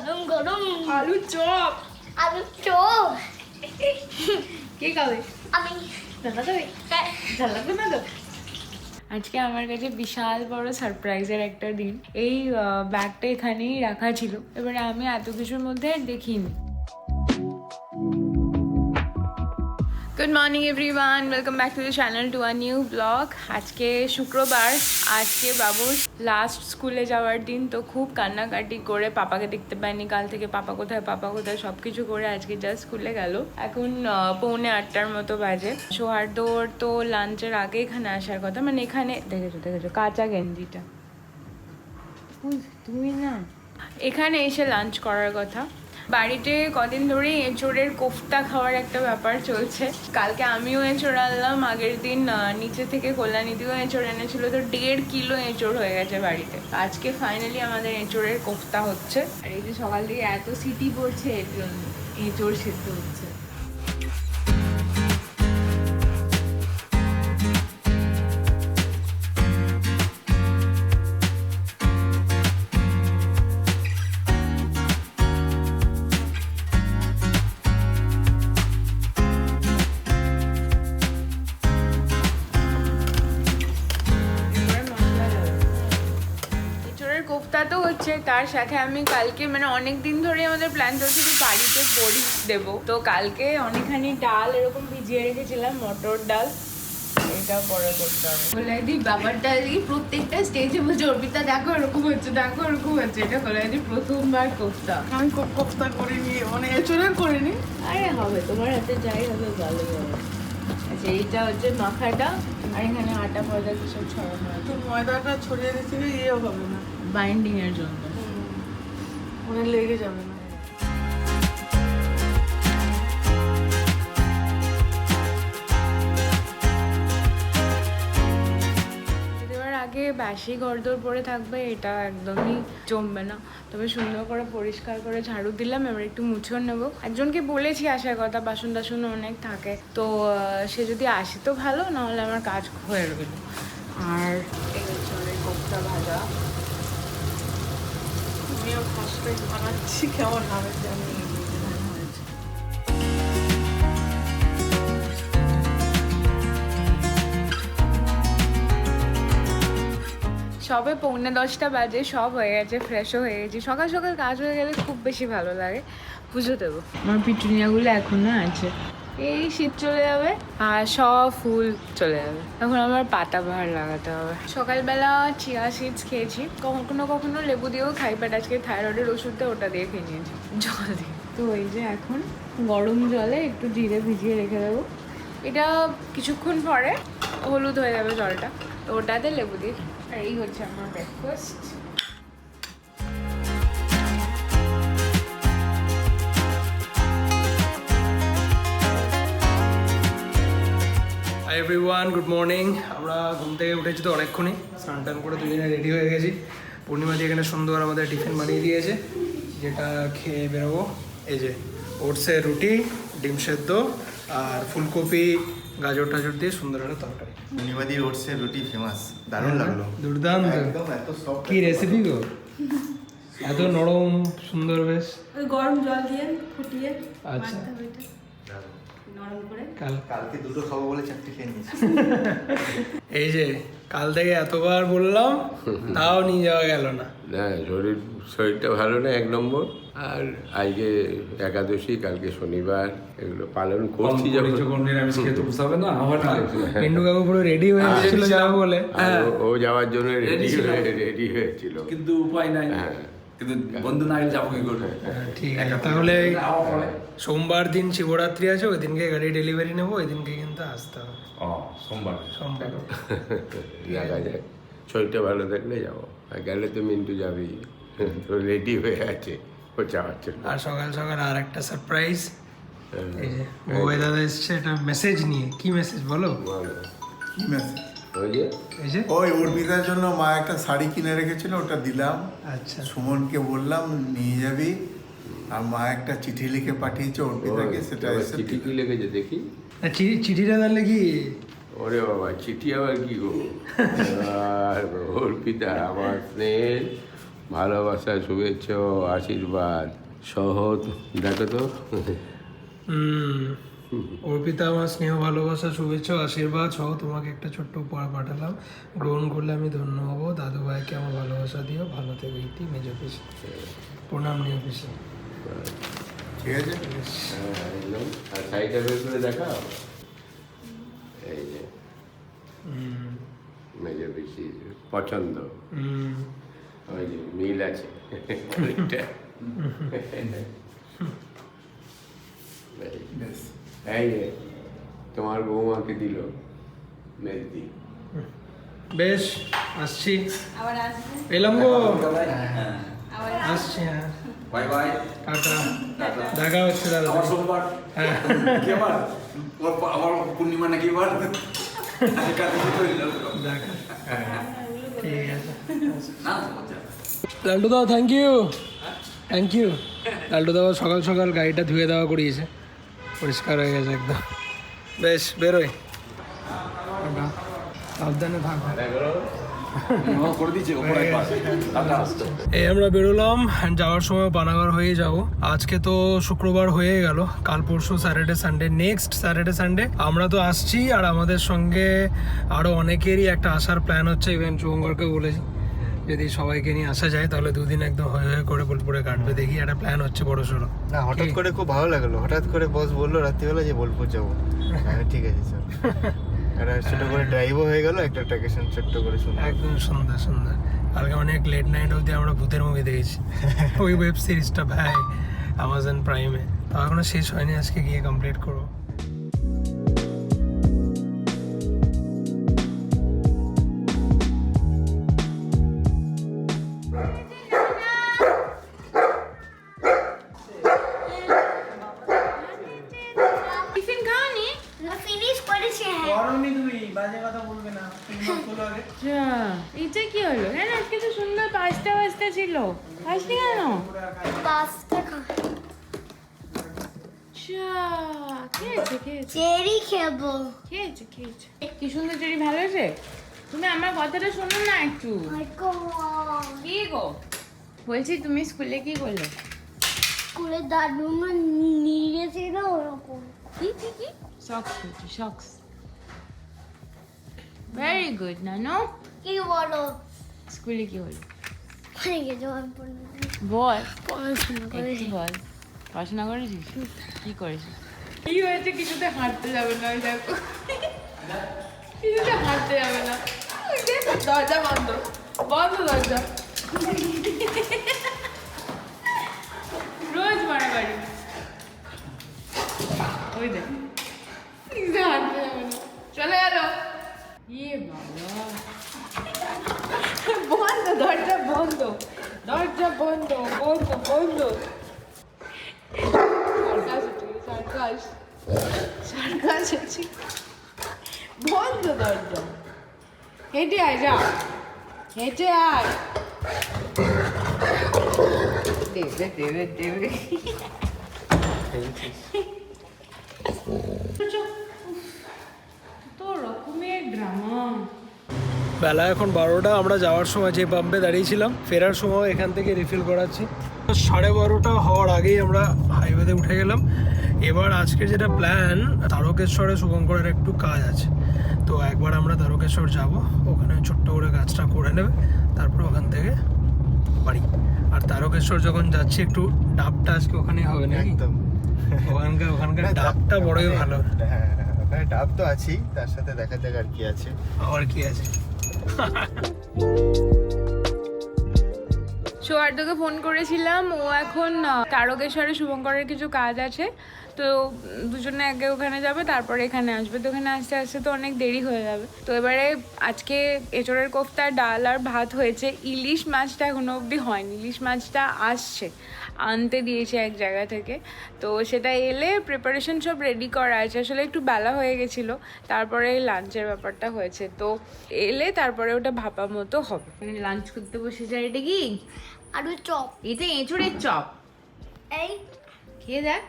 গরম গরম আলুর চপ আলুর চপ কে খাবে? আমি যাবে হ্যাঁ, না তো? আজকে আমার কাছে বিশাল বড় সারপ্রাইজের একটা দিন। এই ব্যাগটা এখানেই রাখা ছিল। এবারে আমি এত কিছুর মধ্যে আর দেখিনি। Good morning everyone welcome back to the channel to a new blog আজকে শুক্রবার। আজকে বাবুর লাস্ট স্কুলে যাওয়ার দিন তো খুব কান্নাকাটি করে পাপাকে দেখতে পাইনি। কাল থেকে পাপা কোথায় পাপা কোথায় সব কিছু করে আজকে জাস্ট স্কুলে গেল। এখন পৌনে আটটার মতো বাজে। সৌহার্দর তো লাঞ্চের আগে এখানে আসার কথা। মানে এখানে, দেখেছ দেখেছ, কাঁচা গেঞ্জিটা। তুমি না। এখানে এসে লাঞ্চ করার কথা। বাড়িতে কদিন ধরেই এঁচোড়ের কোফতা খাওয়ার একটা ব্যাপার চলছে। কালকে আমিও এঁচোড় আনলাম, আগের দিন নিচে থেকে কল্যাণীতেও এঁচোড় এনেছিল, তো দেড় কিলো এঁচোড় হয়ে গেছে বাড়িতে। আজকে ফাইনালি আমাদের এঁচোড়ের কোফতা হচ্ছে। আর এই যে সকাল থেকে এত সিটি পড়ছে এর জন্য এঁচোড় সেদ্ধ হচ্ছে। হচ্ছে তার সাথে আমি কালকে মানে অনেক দিন ধরে আমাদের প্ল্যান চলছে যে বাড়িতে বড়ি দেব। তো কালকে অনেকখানি ডাল এরকম ভিজিয়ে রেখেছিলাম মটর ডাল। এটা পরে করতে হবে। বলে দি বাবারটা প্রত্যেকটা স্টেজে বলছে অর্পিতা দেখো এরকম হচ্ছে দেখো এরকম হচ্ছে। এটা বলে দি প্রথমবার কোফতা। আমি খুব কোফতা করিনি মানে এচুরের করিনি। আরে হবে তোমার হাতে যাই হবে ভালো হবে। আচ্ছা এইটা হচ্ছে মাখাটা আর এখানে আটা ময়দা কিছু ছড়ানো তো ময়দাটা ছড়িয়ে দিচ্ছিলে ইয়েও হবে না। বাইন্ডিং এর জন্য মানে লেগে যাবে না। আগে বাসি ঘরদোর পরে থাকবে এটা একদমই জমবে না। তবে সুন্দর করে পরিষ্কার করে ঝাড়ু দিলাম এবার একটু মুছেও নেব। একজনকে বলেছি আসার কথা বাসন টাসন অনেক থাকে। তো সে যদি আসে তো ভালো নাহলে আমার কাজ হয়ে রইল। আর এই হচ্ছে ভাজা। আমিও বানাচ্ছি কেমন হবে জানি সবে পৌনে দশটা বাজে, সব হয়ে গেছে ফ্রেশও হয়ে গেছে। সকাল সকাল কাজ হয়ে গেলে খুব বেশি ভালো লাগে। পুজো দেবো। আমার পিটুনিয়াগুলো এখনও আছে। এই শীত চলে যাবে আর সব ফুল চলে যাবে। এখন আমার পাতা বাহার লাগাতে হবে। সকালবেলা চিয়া সিডস খেয়েছি। কখনো কখনো লেবু দিয়েও খাই বাট আজকে থাইরয়েডের ওষুধটা ওটা দিয়ে খেয়ে নিয়েছি। জল দিয়ে। তো এই যে এখন গরম জলে একটু জিরে ভিজিয়ে রেখে দেবো। এটা কিছুক্ষণ পরে হলুদ হয়ে যাবে জলটা, তো ওটাতে লেবু দিই আর এই হচ্ছে আমার breakfast hi everyone good morning আমরা ঘুম থেকে উঠেছি তো অনেকক্ষণই। স্নান টান করে দুজনে রেডি হয়ে গেছি। পূর্ণিমাদি এখানে সুন্দর আমাদের টিফিন বানিয়ে দিয়েছে যেটা খেয়ে বেরোবো। এই যে ওটসের রুটি ডিম সেদ্ধ আর ফুলকপি গাজর টাজর দিয়ে সুন্দর একটা তরকারি। নিমাদি রোডসের রুটি ফেমাস দারুণ লাগল। দুর্দান্ত। একদম এত সফট কি রেসিপি গো? এত নরম সুন্দর বেশ। গরম জল দিয়ে ফুটিয়ে আচ্ছা। নরম করে। কালকে দুটো খাব বলে চারটে খেয়ে নিয়েছি। এই যে কাল থেকে এতবার বললাম তাও নিয়ে যাওয়া গেল না। না শরীর শরীরটা ভালো না এক নম্বর। আর আজকে একাদশী কালকে শনিবার এগুলো পালন করছি যখন। নিরামিষ পোষাবে না আমার না। পেন্ডু কাকু পুরো রেডি হয়ে এসেছিল যাব বলে। ও- ও যাওয়ার জন্য রেডি হয়ে রেডি হয়েছিল। কিন্তু উপায় নাই। হ্যাঁ। কিন্তু বন্ধু না এলে যাব কি করব হ্যাঁ, ঠিক আছে তাহলে সোমবার দিন শিবরাত্রি আছে ওই দিনকে গাড়ি ডেলিভারি নেব ওই দিনকে কিন্তু আসতে হবে। ও সোমবার সোমবার। দেখা যায় শরীরটা ভালো থাকলে যাব। আর গেলে তো মিন্টু যাবেই তো রেডি হয়ে আছে ও যাওয়ার জন্য। আর সকাল সকাল আর একটা সারপ্রাইজ বউয়ে দাদা এসছে একটা মেসেজ নিয়ে। কি মেসেজ বলো। কি message? ওই যে? ওই অর্পিতার জন্য মা একটা শাড়ি কিনে রেখেছিল ওটা দিলাম। আচ্ছা। সুমনকে বললাম নিয়ে যাবি? আর মা একটা চিঠি লিখে পাঠিয়েছে অর্পিতাকে সেটা চিঠি কি লিখেছে দেখি? চিঠি- চিঠিটা তাহলে কি? ওরে বাবা চিঠি আবার কি গো? আর অর্পিতা আমার স্নেহের ভালোবাসা শুভেচ্ছা আশীর্বাদ সহ দেখো তো। হুম। অর্পিতা আমার স্নেহ ভালোবাসা শুভেচ্ছা আশীর্বাদ সহ তোমাকে একটা ছোট্ট উপহার পাঠালাম। গ্রহণ করলে আমি ধন্য হব। দাদু ভাইকে আমার ভালোবাসা দিও। ভালো থেকে ইতি মেজ অফিস। প্রণাম নিয়ে অফিসে। ঠিক আছে? হ্যাঁ, একদম আর বের করে দেখাও। এই যে। মেজর বেশি পছন্দ। ওই যে মিল আছে। অনেকটা। এই তোমার বৌমাকে দিল মেহেদি। বেশ আসছি। আবার আসবে? এলাম গো। আসছি হ্যাঁ। Bye bye. Ta ta. দেখা হচ্ছে দাদা আমার সোমবার। হ্যাঁ। কি আমার ওর- আমার পূর্ণিমা নাকি এবার? হ্যাঁ লাল্টু দাও thank you thank you Laltu দাও সকাল সকাল গাড়িটা ধুয়ে দেওয়া করিয়েছে। পরিষ্কার হয়ে গেছে একদম। বেশ বেরোয় সাবধানে এই আমরা বেরোলাম, যাওয়ার সময় পানাগড় হয়ে যাব। আজকে তো শুক্রবার হয়ে গেল, কাল পরশু Saturday, Sunday, next Saturday, Sunday. আমরা তো আসছি, আর আমাদের সঙ্গে আরও অনেকেরই একটা আসার প্ল্যান হচ্ছে, ইভেন শুভঙ্করকে বলেছি। যদি সবাইকে নিয়ে আসা যায় তাহলে দুদিন একদম হয়ে হয়ে করে বোলপুরে কাটবে। দেখি একটা প্ল্যান হচ্ছে বড় সড়ো। না হঠাৎ করে খুব ভালো লাগল। হঠাৎ করে বস বলল রাত্রিবেলা যে বোলপুর যাব। ঠিক আছে স্যার একটা ছোট করে ড্রাইভও হয়ে গেল একটা ট্যাকেশন ছোট্ট করে শুনলাম। একদম সুন্দর সুন্দর। কালকে অনেক লেট নাইট অবধি আমরা ভূতের মুভি দেখেছি। ওই ওয়েব সিরিজটা ভাই আমাজন প্রাইমে তো এখনও শেষ হয়নি আজকে গিয়ে কমপ্লিট করব। কি সুন্দর চেরি ভালো হয়েছে? তুমি আমার কথাটা শোনো না একটু। কি গো? বলছি তুমি স্কুলে কি করলে? স্কুলে দাদু মা নিয়ে গেছিল ওরকম। কি কি কি? সক্স করছি সক্স ভেরি গুড নানো। কি বলো? স্কুলে কি হলো? বল। পড়াশোনা করে। একটু বল। পড়াশোনা করেছিস? কি করেছিস? কি হয়েছে? কিছুতে হাঁটতে যাবে না দেখো। কিছুতে হাঁটতে যাবে না দরজা বন্ধ বন্ধ দরজা রোজ মারামারি ওই দেখ না চলে গেল ইয়ে বাবা বন্ধ দরজা বন্ধ দরজা বন্ধ বন্ধ বন্ধ সার্কাস সার্কাস সার্কাস বন্ধ দরজা হেঁটে আয় যা। হেঁটে আয়। দেবে দেবে দেবে। তো রকমের ড্রামা বেলা এখন বারোটা আমরা যাওয়ার সময় যে পাম্পে দাঁড়িয়েছিলাম ফেরার সময় এখান থেকে রিফিল করাচ্ছি। সাড়ে বারোটা হওয়ার আগেই আমরা হাইওয়েতে উঠে গেলাম। এবার আজকে যেটা প্ল্যান তারকেশ্বরে শুভঙ্করের একটু কাজ আছে। তো একবার আমরা তারকেশ্বর যাব। ওখানে ছোট্ট করে কাজটা করে নেবে তারপর ওখান থেকে বাড়ি। আর তারকেশ্বর যখন যাচ্ছি একটু ডাবটা আজকে ওখানে হবে না একদম। ওখানকার ওখানকার ডাবটা বড়ই ভালো। হ্যাঁ ওখানে ডাব তো আছেই তার সাথে দেখা যাক আর কি আছে। আবার কি আছে? সৌহার্দকে ফোন করেছিলাম ও এখন তারকেশ্বরে শুভঙ্করের কিছু কাজ আছে। তো দুজনে আগে ওখানে যাবে তারপরে এখানে আসবে। তো ওখানে আসতে আসতে তো অনেক দেরি হয়ে যাবে। তো এবারে আজকে এঁচড়ের কোফতা ডাল আর ভাত হয়েছে। ইলিশ মাছটা এখনও অবধি হয়নি। ইলিশ মাছটা আসছে আনতে দিয়েছে এক জায়গা থেকে। তো সেটা এলে প্রিপারেশন সব রেডি করা আছে। আসলে একটু বেলা হয়ে গেছিল তারপরে লাঞ্চের ব্যাপারটা হয়েছে। তো এলে তারপরে ওটা ভাপা মতো হবে। লাঞ্চ করতে বসে যায় এটা কি? আলু চপ। এটা এঁচড়ের চপ। এই খেয়ে দেখ।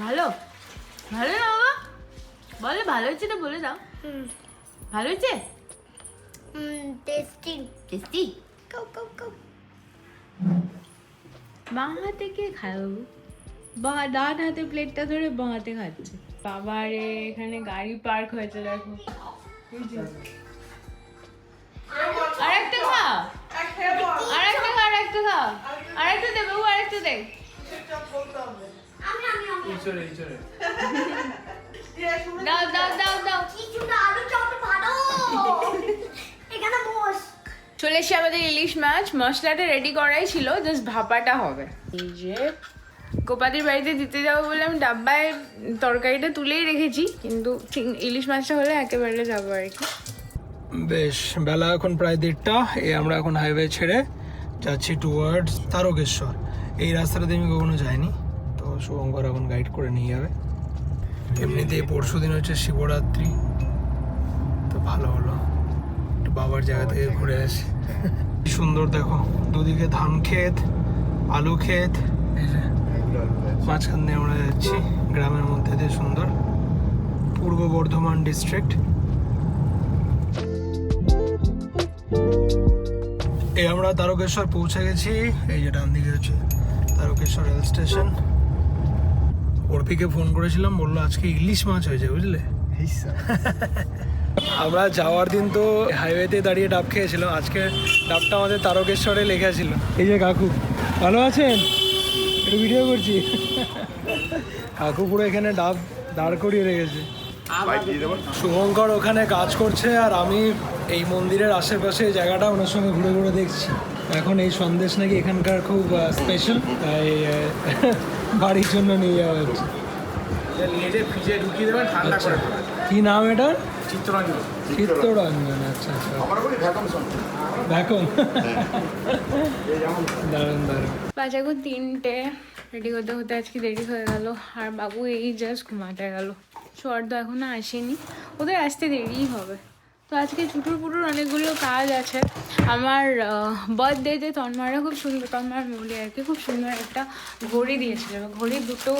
ভালো? ভালো না বাবা? বলে ভালো হয়েছে তো বলে দাও। ভালো হয়েছে? টেস্টিং টেস্টি কাউ কাউ কাউ বাঁ হাতে কে খাও বা ডান হাতে প্লেটটা ধরে বাঁ হাতে খাচ্ছে। বাবারে এখানে গাড়ি পার্ক হয়েছে দেখো। যে। আরেকটা খা। আরেকটা খা আরেকটা খা। আরেকটা দে বাবু আরেকটা দে। দাও দাও দাও দাও। চলে এসে আমাদের ইলিশ মাছ। মশলাটা রেডি করাই ছিল জাস্ট ভাপাটা হবে। এই যে গোপাদির বাড়িতে দিতে যাব বলে আমি ডাব্বায় তরকারিটা তুলেই রেখেছি কিন্তু ইলিশ মাছটা হলে একেবারে যাব আর কি। বেশ, বেলা এখন প্রায় দেড়টা, এ আমরা এখন হাইওয়ে ছেড়ে যাচ্ছি টুয়ার্ডস তারকেশ্বর। এই রাস্তাটাতে আমি কখনো যাইনি, তো শুভঙ্কর এখন গাইড করে নিয়ে যাবে। এমনিতে পরশু দিন হচ্ছে শিবরাত্রি, তো ভালো হলো। একটু বাবার জায়গা থেকে ঘুরে আসি। সুন্দর দেখো, দুদিকে ধান ক্ষেত, আলু ক্ষেত। মাঝখান দিয়ে আমরা যাচ্ছি, গ্রামের মধ্যে দিয়ে সুন্দর। পূর্ব বর্ধমান ডিস্ট্রিক্ট এই আমরা তারকেশ্বর পৌঁছে গেছি। এই যে ডান দিকে হচ্ছে তারকেশ্বর রেল স্টেশন অর্পিকে ফোন করেছিলাম বলল আজকে ইলিশ মাছ হয়েছে বুঝলে? আমরা যাওয়ার দিন তো হাইওয়েতে দাঁড়িয়ে ডাব খেয়েছিলাম। আজকে ডাবটা আমাদের তারকেশ্বরে লেখা ছিল। এই যে কাকু ভালো আছেন? একটু ভিডিও করছি। কাকু পুরো এখানে ডাব দাঁড় করিয়ে রেখেছে। শুভঙ্কর ওখানে কাজ করছে আর আমি এই মন্দিরের আশেপাশে জায়গাটা ওনার সঙ্গে ঘুরে ঘুরে দেখছি। এখন এই সন্দেশ নাকি এখানকার খুব স্পেশাল তাই বাড়ির জন্য নিয়ে যাওয়া হচ্ছে। নিজে ঢুকিয়ে দেবেন ঠান্ডা করে কি নাম এটা চিত্তরঞ্জন। চিত্তরঞ্জন আচ্ছা আচ্ছা। আমার বলি ভ্যাকম দারুণ দারুণ। বাজে এখন তিনটে রেডি হতে হতে আজকে দেরি হয়ে গেল আর বাবু এই জাস্ট ঘুমাতে গেল। তো এখনও আসেনি ওদের আসতে দেরিই হবে। তো আজকে ছুটুর পুটুর অনেকগুলো কাজ আছে। আমার বার্থডেতে তন্ময়রা খুব সুন্দর, তন্ময় মৌলি আর কি, খুব সুন্দর একটা ঘড়ি দিয়েছিল। ঘড়ির দুটো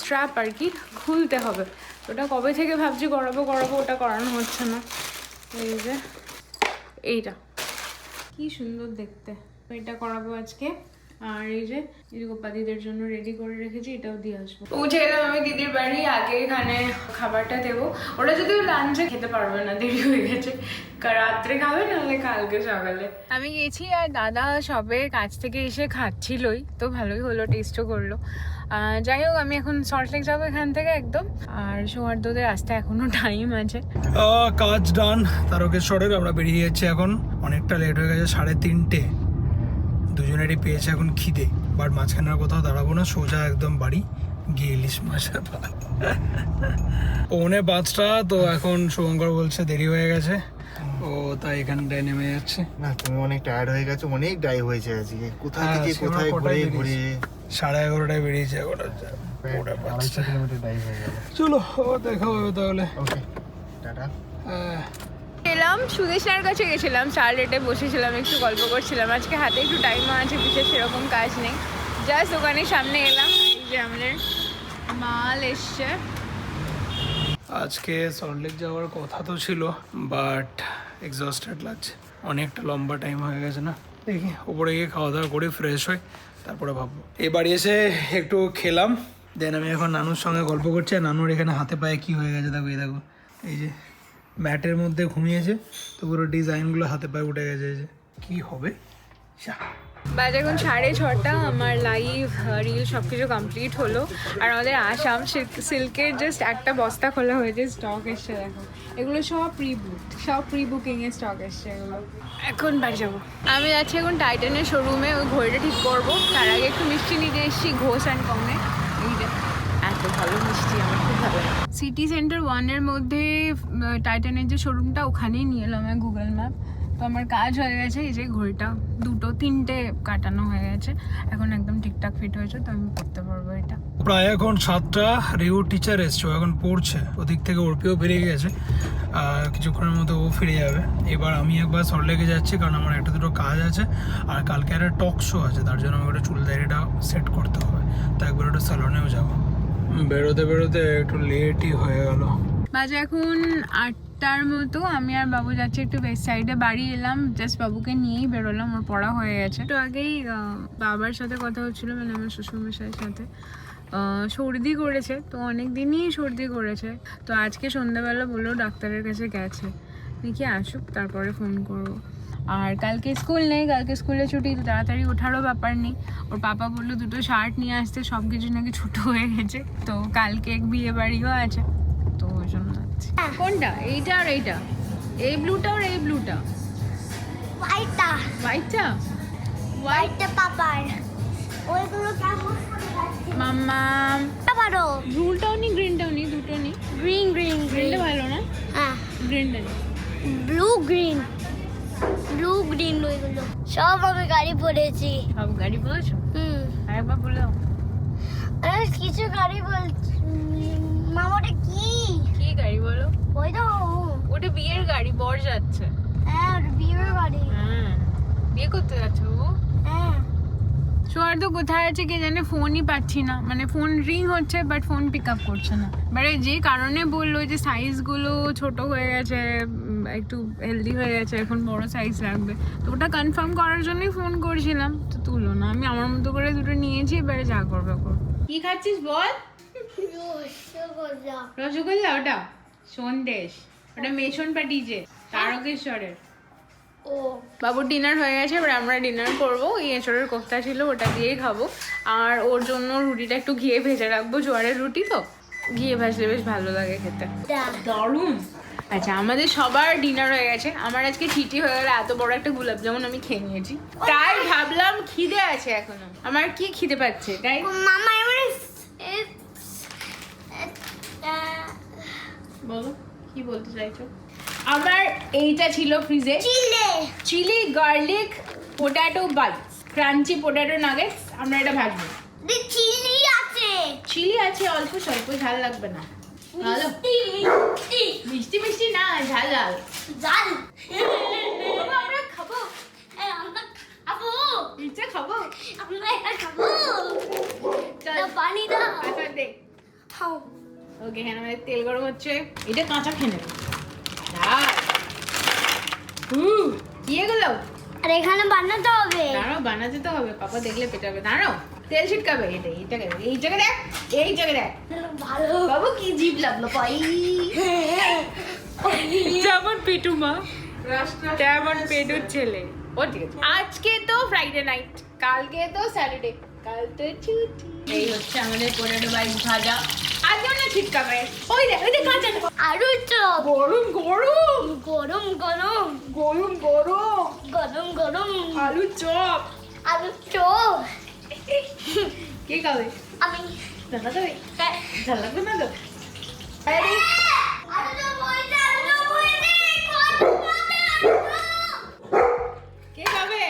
স্ট্র্যাপ আর কি খুলতে হবে। ওটা কবে থেকে ভাবছি করাবো করাবো ওটা করানো হচ্ছে না। এই যে, এইটা। কি সুন্দর দেখতে। এটা করাবো আজকে। আর এই যে এই যে জন্য রেডি করে রেখেছি এটাও দিয়ে আসব। পৌঁছে গেলাম আমি দিদির বাড়ি আগে এখানে খাবারটা দেবো। ওরা যদিও লাঞ্চে খেতে পারবে না দেরি হয়ে গেছে। রাত্রে খাবে নাহলে কালকে সকালে? আমি গেছি আর দাদা সবে কাছ থেকে এসে খাচ্ছিলই তো ভালোই হলো টেস্টও করল। যাই হোক আমি এখন সল্টলেক যাব এখান থেকে একদম। আর সৌহার্দ্যদের আসতে এখনও টাইম আছে। কাজ ডান তারকেশ্বরের আমরা বেরিয়ে যাচ্ছি এখন। অনেকটা লেট হয়ে গেছে সাড়ে তিনটে। দুজনেরই পেয়েছে এখন খিদে বাট মাঝখানে কোথাও দাঁড়াবো না সোজা একদম বাড়ি গিয়ে ইলিশ মাছ পৌনে পাঁচটা তো এখন শুভঙ্কর বলছে দেরি হয়ে গেছে ও তাই এখানটায় নেমে যাচ্ছে। না তুমি অনেক টায়ার্ড হয়ে গেছো অনেক ড্রাইভ হয়েছে আজকে। কোথা হ্যাঁ, থেকে কোথায় ঘুরে ঘুরে সাড়ে এগারোটায় বেরিয়েছে এগারোটা চলো দেখা হবে তাহলে। Okay ta ta. হ্যাঁ। এলাম সুদেশনার কাছে গেছিলাম চার রেটে বসেছিলাম, একটু গল্প করছিলাম। আজকে হাতে একটু টাইমও আছে, বিশেষ সেরকম কাজ নেই। জাস্ট দোকানের সামনে এলাম যে আমাদের মাল এসছে। আজকে সল্টলেক যাওয়ার কথা তো ছিল বাট এক্সস্টেড লাগছে। অনেকটা লম্বা টাইম হয়ে গেছে না? দেখি উপরে গিয়ে খাওয়া দাওয়া করে ফ্রেশ হই, তারপরে ভাববো। এই বাড়ি এসে একটু খেলাম দেন আমি এখন নানুর সঙ্গে গল্প করছি, আর নানুর এখানে হাতে পায়ে কি হয়ে গেছে, দেখো, এই দেখো। এই যে ম্যাটের মধ্যে ঘুমিয়েছে, তো পুরো ডিজাইনগুলো হাতে পায়ে উঠে গেছে যে। কি হবে। বাজে এখন সাড়ে ছটা, আমার লাইভ রিল সব কিছু কমপ্লিট হলো। আর আমাদের আসাম সিল্কের জাস্ট একটা বস্তা খোলা হয়েছে স্টক এসছে দেখো। এগুলো সব প্রি বুক সব প্রি বুকিংয়ে স্টক এসছে এগুলো। এখন বাড়ি যাব। আমি যাচ্ছি এখন টাইটানের শোরুমে ওই ঘড়িটা ঠিক করব। তার আগে একটু মিষ্টি নিতে এসেছি, ঘোষ অ্যান্ড কমে। এই এত ভালো মিষ্টি আমার। সিটি সেন্টার ওয়ানের মধ্যে টাইটানের যে শোরুমটা ওখানেই নিয়ে এলাম আমি গুগল ম্যাপ তো আমার কাজ হয়ে গেছে এই যে ঘড়িটা দুটো তিনটে কাটানো হয়ে গেছে। এখন একদম ঠিকঠাক ফিট হয়েছে তো আমি করতে পারব এটা। প্রায় এখন সাতটা রিউ টিচার এসছে ও এখন পড়ছে। ওদিক থেকে ওরপিও বেরিয়ে গেছে আর কিছুক্ষণের মতো ও ফিরে যাবে। এবার আমি একবার সল্টলেকে যাচ্ছি কারণ আমার একটা দুটো কাজ আছে আর কালকে একটা টক শো আছে তার জন্য আমাকে একটা চুল দাঁড়িয়েটা সেট করতে হবে। তো একবার একটু স্যালনেও যাব। বেরোতে বেরোতে একটু লেটই হয়ে গেল। বাজে এখন আটটার মতো, আমি আর বাবু যাচ্ছি একটু ওয়েস্ট সাইডে বাড়ি এলাম জাস্ট বাবুকে নিয়েই বেরোলাম, ওর পড়া হয়ে গেছে। একটু আগেই বাবার সাথে কথা হচ্ছিল মানে আমার শ্বশুরমশাইয়ের সাথে। সর্দি করেছে, তো অনেক দিনই সর্দি করেছে। তো আজকে সন্ধ্যাবেলা বলল ডাক্তারের কাছে গেছে। দেখি আসুক, তারপরে ফোন করব। আর কালকে স্কুল নেই কালকে স্কুলে ছুটি তো তাড়াতাড়ি ওঠারও ব্যাপার নেই। ওর পাপা বলল দুটো শার্ট নিয়ে আসতে সব কিছু নাকি ছোটো হয়ে গেছে। তো কালকে এক বিয়ে বাড়িও আছে তো ওই জন্য যাচ্ছি। কোনটা? এইটা আর এইটা? এই ব্লুটা আর এই ব্লুটা? হোয়াইটটা হোয়াইটটা হোয়াইটটা পাপার। ওইগুলো কেমন মাম্মা। পারো ব্লুটাও নি গ্রিনটাও নি দুটো নি? গ্রিন গ্রিন গ্রিনটা ভালো না? হ্যাঁ। গ্রিনটা নি। ব্লু গ্রিন ব্লু গ্রিন ওইগুলো। সব আমি গাড়ি পড়েছি। সব গাড়ি বলছো হুম। আরেকবার বলে দাও। আরে কিছু গাড়ি বলছি। মামাটা কি? কি গাড়ি বলো? ওই তো। ওটা বিয়ের গাড়ি বর যাচ্ছে। হ্যাঁ ওটা বিয়ের গাড়ি। হ্যাঁ। বিয়ে করতে যাচ্ছে ও হ্যাঁ। তো কোথায় আছে কে জানে ফোনই পাচ্ছি না। মানে ফোন রিং হচ্ছে বাট ফোন পিক আপ করছে না। এবারে যে কারণে বলল যে সাইজগুলো ছোট হয়ে গেছে একটু হেলদি হয়ে গেছে এখন বড় সাইজ লাগবে। তো ওটা কনফার্ম করার জন্যই ফোন করছিলাম তো তুলো না। আমি আমার মতো করে দুটো নিয়েছি এবারে যা করবে কর। কি খাচ্ছিস বল? রসগোল্লা। ওটা? সন্দেশ ওটা মেশন পাঠিয়েছে তারকেশ্বরের। ও। বাবুর ডিনার হয়ে গেছে এবার আমরা ডিনার করব। এই এঁচড়ের কোফতা ছিল ওটা দিয়েই খাব। আর ওর জন্য রুটিটা একটু ঘিয়ে ভেজে রাখব জোয়ারের রুটি তো। ঘিয়ে ভাজলে বেশ ভালো লাগে খেতে। দারুণ। আচ্ছা আমাদের সবার ডিনার হয়ে গেছে। আমার আজকে চিঠি হয়ে গেলে এত বড় একটা গোলাপ জামুন আমি খেয়ে নিয়েছি। তাই ভাবলাম খিদে আছে এখনও। আমার কি খিদে পাচ্ছে তাই? মামা এবারে বলো কি বলতে চাইছো? আমার এইটা ছিল ফ্রিজে চিলে। Chilli garlic potato bites crunchy potato nuggets আমরা এটা ভাজবো। চিলি আছে। চিলি আছে অল্প স্বল্প ঝাল লাগবে না। মিষ্টি মিষ্টি। না ঝাল ঝাল। বাবা, আমরা খাব। আমরা খাব। ইচ্ছে খাব। আমরা এটা খাব। চল। পানি দাও। আচ্ছা দে। খাও। ওকে হ্যাঁ আমাদের তেল গরম হচ্ছে। এটা কাঁচা খেয়ে নেবে। ঝাল হুম কি এগুলো? আর এখানে বানাতে হবে। দাঁড়াও বানাতে তো হবে। পাপা দেখলে পেটাবে। দাঁড়াও। তেল ছিটকাবে এটা এই জায়গায় এই জায়গায় দেখ এই জায়গায় দেখ। ভালো। বাবু কি জিভ লাগল পাই। যেমন পেটু মা তেমন পেটুর ছেলে। ও ঠিক আছে। আজকে তো ফ্রাইডে নাইট কালকে তো স্যাটারডে কাল তো ছুটি। এই হচ্ছে আমাদের পোটেটো বাইক ভাজা। আজ না ছিটকাবে। ওই দেখ ওই দেখ কাঁচা আরও চপ গরম গরম। গরম গরম। গরম গরম। গরম গরম। আলু চপ আলু চপ কে খাবে আমি তো হ্যাঁ। ঝাল লাগবে না তো। কে খাবে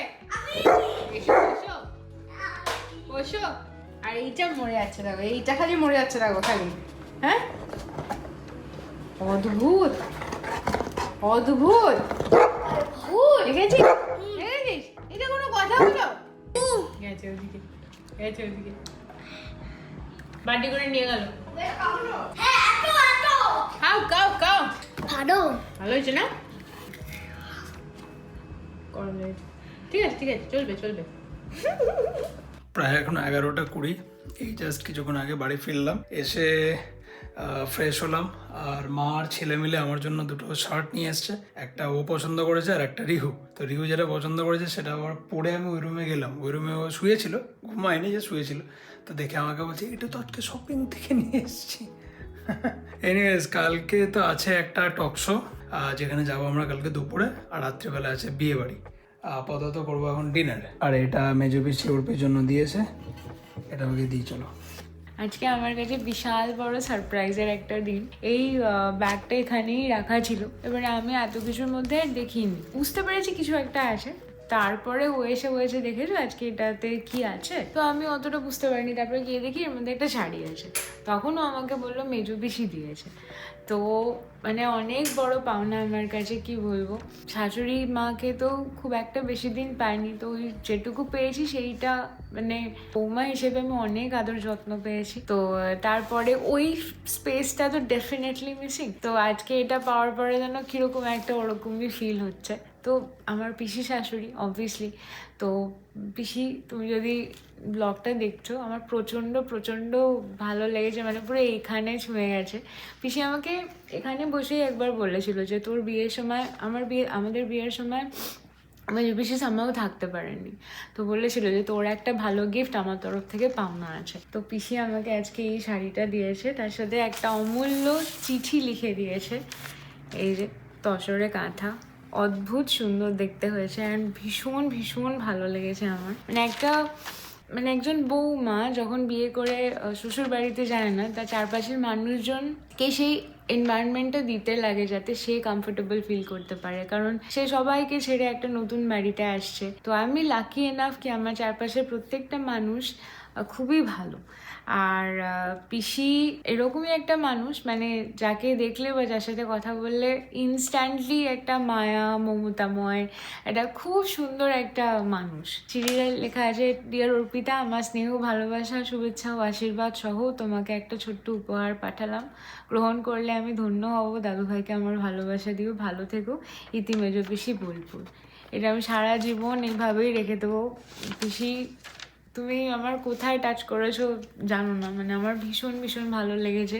বসো আর মরে যাচ্ছে দেখো এইটা খালি মরে যাচ্ছে দেখো খালি হ্যাঁ অদ্ভুত অদ্ভুত দেখেছিস দেখেছিস এটা কোনো কথা হলো গেছে ওদিকে গেছে ওদিকে বাড়ি করে নিয়ে গেল। হ্যাঁ, এত, এত। খাও খাও খাও। ভালো। ভালো হয়েছে না? ঠিক আছে ঠিক আছে চলবে চলবে। প্রায় এখন এগারোটা কুড়ি। এই জাস্ট কিছুক্ষণ আগে বাড়ি ফিরলাম। এসে ফ্রেশ হলাম। আর মা আর ছেলে মিলে আমার জন্য দুটো শার্ট নিয়ে এসছে। একটা ও পছন্দ করেছে আর একটা রিহু। তো রিহু যেটা পছন্দ করেছে সেটা আবার পরে আমি ওই রুমে গেলাম। ওই রুমে ও শুয়েছিল, ঘুমায়নি যে শুয়েছিল। তো দেখে আমাকে বলছে, এটা তো আজকে শপিং থেকে নিয়ে এসেছি। এনিওয়েজ কালকে তো আছে একটা টক শো যেখানে যাব আমরা কালকে দুপুরে আর রাত্রিবেলা আছে বিয়ে বাড়ি। আপাতত করব এখন ডিনার আর এটা মেজো পিসি উর্পির জন্য দিয়েছে। এটা আমাকে দিয়ে চলো। আজকে আমার কাছে বিশাল বড় সারপ্রাইজের একটা দিন। এই ব্যাগটা এখানেই রাখা ছিল। এবারে আমি এত কিছুর মধ্যে দেখিনি। বুঝতে পেরেছি কিছু একটা আছে। তারপরে ও এসে বলেছে, দেখেছ আজকে এটাতে কি আছে? তো আমি অতটা বুঝতে পারিনি। তারপরে গিয়ে দেখি এর মধ্যে একটা শাড়ি আছে। তখন ও আমাকে বলল, মেজো পিসি দিয়েছে। তো মানে অনেক বড় পাওনা আমার কাছে, কি বলব? শাশুড়ি মাকে তো খুব একটা বেশি দিন পাইনি তো ওই যেটুকু পেয়েছি সেইটা মানে বৌমা হিসেবে আমি অনেক আদর যত্ন পেয়েছি। তো তারপরে ওই স্পেসটা তো ডেফিনেটলি মিসিং তো আজকে এটা পাওয়ার পরে যেন কীরকম একটা ওরকমই ফিল হচ্ছে। তো আমার পিসি শাশুড়ি অবভিয়াসলি তো পিসি, তুমি যদি ব্লগটা দেখছ, আমার প্রচণ্ড প্রচণ্ড ভালো লেগেছে মানে পুরো এইখানে ছুঁয়ে গেছে। পিসি আমাকে এখানে বসেই একবার বলেছিল যে, তোর বিয়ের সময়, আমার বিয়ে, আমাদের বিয়ের সময়, আমার পিসি সামনেও থাকতে পারেনি। তো বলেছিল যে, তোর একটা ভালো গিফট আমার তরফ থেকে পাওনা আছে। তো পিসি আমাকে আজকে এই শাড়িটা দিয়েছে, তার সাথে একটা অমূল্য চিঠি লিখে দিয়েছে। এই যে, তসরে কাঁথা। অদ্ভুত সুন্দর দেখতে হয়েছে অ্যান্ড ভীষণ ভীষণ ভালো লেগেছে আমার। মানে একটা মানে একজন বউমা যখন বিয়ে করে শ্বশুর বাড়িতে যায় না, তার চারপাশের মানুষজনকে সেই এনভায়রনমেন্টটা দিতে লাগে যাতে সে কমফোর্টেবল ফিল করতে পারে। কারণ সে সবাইকে ছেড়ে একটা নতুন বাড়িতে আসছে। তো আমি লাকি এনাফ কি আমার চারপাশের প্রত্যেকটা মানুষ খুবই ভালো। আর পিসি এরকমই একটা মানুষ মানে যাকে দেখলে বা যার সাথে কথা বললে ইনস্ট্যান্টলি একটা মায়া, মমতাময়, একটা খুব সুন্দর একটা মানুষ। চিঠিতে লেখা আছে ডিয়ার অর্পিতা, আমার স্নেহ, ভালোবাসা, শুভেচ্ছা ও আশীর্বাদ সহ তোমাকে একটা ছোট্ট উপহার পাঠালাম। গ্রহণ করলে আমি ধন্য হব দাদুভাইকে আমার ভালোবাসা দিও, ভালো থেকো ইতি মেজো পিসি বোলপুর। এটা আমি সারা জীবন এইভাবেই রেখে দেবো। পিসি, তুমি আমার কোথায় টাচ করেছ জানো না মানে আমার ভীষণ ভীষণ ভালো লেগেছে।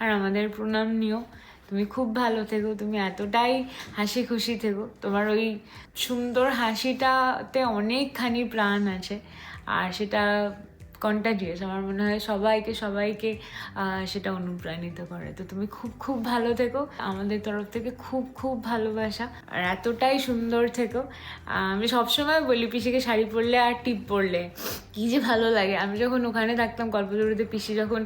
আর আমাদের প্রণাম নিও। তুমি খুব ভালো থেকো, তুমি এতটাই হাসি খুশি থেকো। তোমার ওই সুন্দর হাসিটাতে অনেকখানি প্রাণ আছে। আর সেটা কন্টাজিয়াস আমার মনে হয় সবাইকে সবাইকে সেটা অনুপ্রাণিত করে। তো তুমি খুব খুব ভালো থেকো। আমাদের তরফ থেকে খুব খুব ভালোবাসা। আর এতটাই সুন্দর থেকো। আমি সবসময় বলি, পিসিকে শাড়ি পরলে আর টিপ পরলে কী যে ভালো লাগে। আমি যখন ওখানে থাকতাম কল্পতরুতে পিসি যখন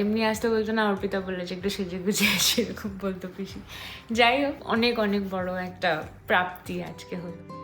এমনি আসতে বলতো, না অর্পিতা বলেছে একটু সেজে গুজে আসে, এরকম বলতো পিসি। যাই হোক, অনেক অনেক বড় একটা প্রাপ্তি আজকে হলো।